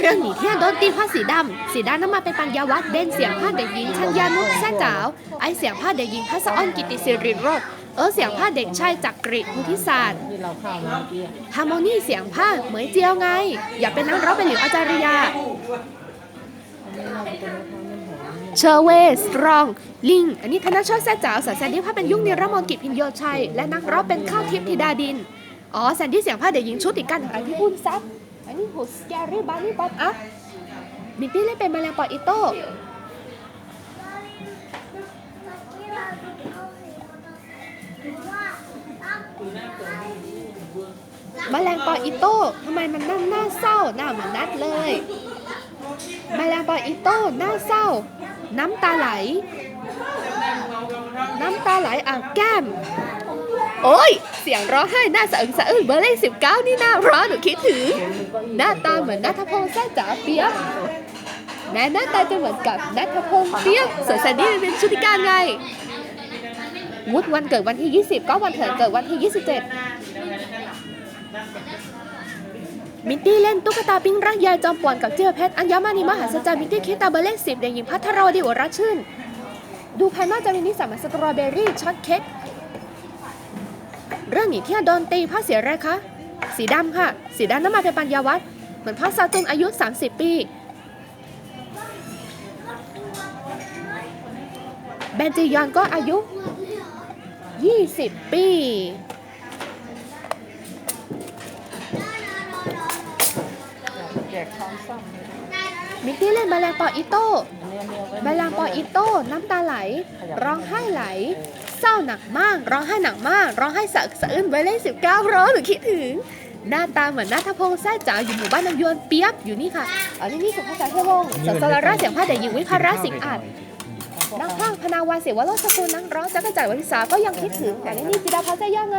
เรื่องหนีเที่ยวโดนตีผ้าสีดำ สีดำน้ำมาเป็นปัญญาวัฒน์เด่นเสียงผ้าเด็กหญิงชัญญานุชแซ่จ๋าวไอเสียงผ้าเด็กหญิงพัสออนกิติสิริโรจน์เออเสียงผ้าเด็กชายจักริพุทธิศาสตร์ฮาร์โมนีเสียงผ้าเหมยเจียวไง อย่าเป็นนักร้องเป็นหลิวอาจารยาเราเชอร์เวสตรอง ลิง อันนี้ธนชาติแซ่จ๋าวสาวแซนดี้ผ้าเป็นยุ่งนิรมนกิจพินโยชัย และนักร้องเป็นข้าวทิพย์ธิดาดิน อ๋อแซนดี้เสียงผ้าเด็กหญิงชุดติดกันอันที่พูดซับ อันนี้หูสแกรี่บานี่ป๊อปอัพบิกตี้เล่นเป็นแมลงปออิโต้แมลงปออิโต้ทำไมมันนั่งหน้าเศร้าหน้าเหมือนนัดเลยแมลงปออิโต้หน้าเศร้า น้ำตาไหล น้ำตาไหลอ่างแก้ม โอ้ย เสียงร้องไห้หน้าสะอึกสะอื้นเบอร์เลขสิบเก้านี่น่าร้อนหนูคิดถึง หน้าตาเหมือนนัทพงษ์แซ่จ๋าเปียกแม้หน้าตาจะเหมือนกับนัทพงษ์เปียกสวนแซนดี้เป็นชุติการไงวุฒวันเกิดวันที่ 20 ก็วันเถิดเกิดวันที่ 27 มิตตี้เล่นตุ๊กตาปิ้งรักยายจอมป่วนกับเจียวเพชรอัญมานีมหาสัจจามิตตี้คิตาเบอร์เลขสิบเด็กหญิงพัทรวดีวรัชชื่น ดูภายนอกจะมีนิสัยเหมือนสตรอเบอรี่ช็อตเค้ก เรื่องหนีเที่ยวโดนตีผ้าเสียอะไรคะ สีดำค่ะ สีดำน้ำมาเป็นปัญญาวัฒน์เหมือนพระซาจุนอายุ 30 ปี เบนจียอนก็อายุ 20 ปีแจกช้อนซ่อมเลยมิกกี้เล่นแมลงปออิโต้ เอาไว้แมลงปออิโต้น้ำตาไหล ร้องไห้ไหล เศร้าหนักมาก ร้องไห้หนักมาก ร้องไห้สะอึกสะอื้นไวเลขสิบเก้าร้อยหรือคิดถึง หน้าตาเหมือนนัทพงษ์แซ่จ๋าอยู่หมู่บ้านน้ำยวนเปียบอยู่นี่ค่ะอันนี้นี่สุภาษาเทวงศ์สสารราชเสียงผ้าเด็กหญิงวิภาราสิงห์อาจนักพากพนาวาเสียวโรสกุลนักร้องจักรจันทร์วริษาก็ยังคิดถึงแต่นี่นี่จิดาพัฒน์ย่าไง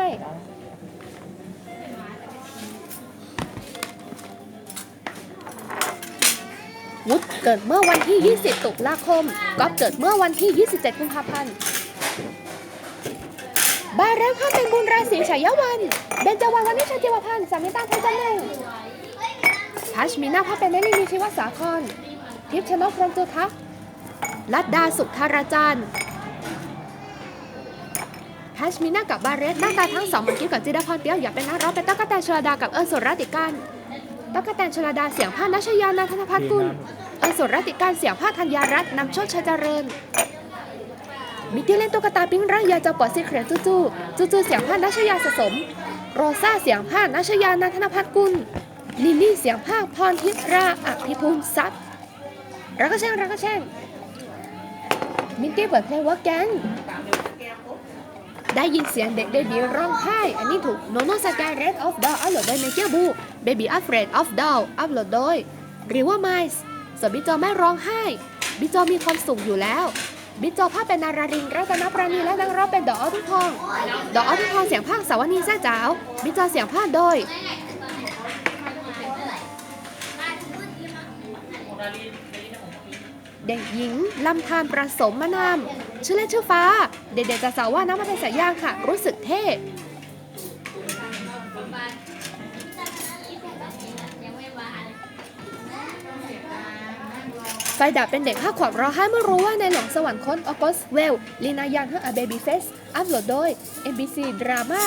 วุฒเกิดเมื่อวันที่ 20 ตุลาคมก๊อฟเกิดเมื่อวันที่ 27 กุมภาพันธ์บายแล้วข้าเป็นบุญราศีฉายวัน เบญจวรรณวันนี้ชาติวพันธ์สามิตาเพชรจันทร์หนึ่งพัชมีนาพ่อเป็นแม่ลิมีชีวสาคร ทิพย์ชนกพรหมจุทักลัดดาสุขธาราจันทร์พัชมีนากับบาเรสหน้าตาทั้งสองเหมันคิดกับจิดาพรเปียวอยากเป็นนักร้องเป็นตั๊กแตนชลดากับเอิญสุรติการ ตั๊กแตนชลดาเสียงผ้านัชยานาธนพัฒน์กุลเอิญสุรติการเสียงผ้าธัญญารัตน์นำโชคชัยเจริญมิที่เล่นตุ๊กตาปิ้งร่างยาจะปอดซีเครตจูจูจูจูเสียงผ้านัชยาสะสม โรซ่าเสียงผ้านัชยานันทนพัฒน์กุลลิลลี่เสียงผ้าพรทิราอภิภูมิทรัพย์รักก็แช่งรักก็แช่งมินตี้เปิดเพลงว่าแกน ได้ยินเสียงเด็กเบบีร้องไห้ อันนี้ถูกโนโนสกายเรดออฟดออัพโหลดโดยเมเจอร์บูเบบี้อัฟเรดออฟดออัพโหลดโดยริว่าไมส์ส่วนบิจอไม่ร้องไห้ บิจอมีความสุขอยู่แล้ว บิจอภาพเป็นนารารินรัตนปราณีและนักร้องเป็นดอกอ้อทุกทอง ดอกอ้อทุกทองเสียงภาคสาวนีแซ่จ๋าว บิจอเสียงภาคโดยเด็กหญิงลำธารประสมมานาม ชื่อเล่นชื่อฟ้า เด็กๆจะสาวว่าน้ำมันเป็นสายยางค่ะ รู้สึกเท่ไฟดับเป็นเด็กห้าขวบร้องไห้เมื่อรู้ว่าในหลวงสวรรคตออกัสเวลลีนายังเฮอเบบี้เฟสอัพโหลดโดย MBC Drama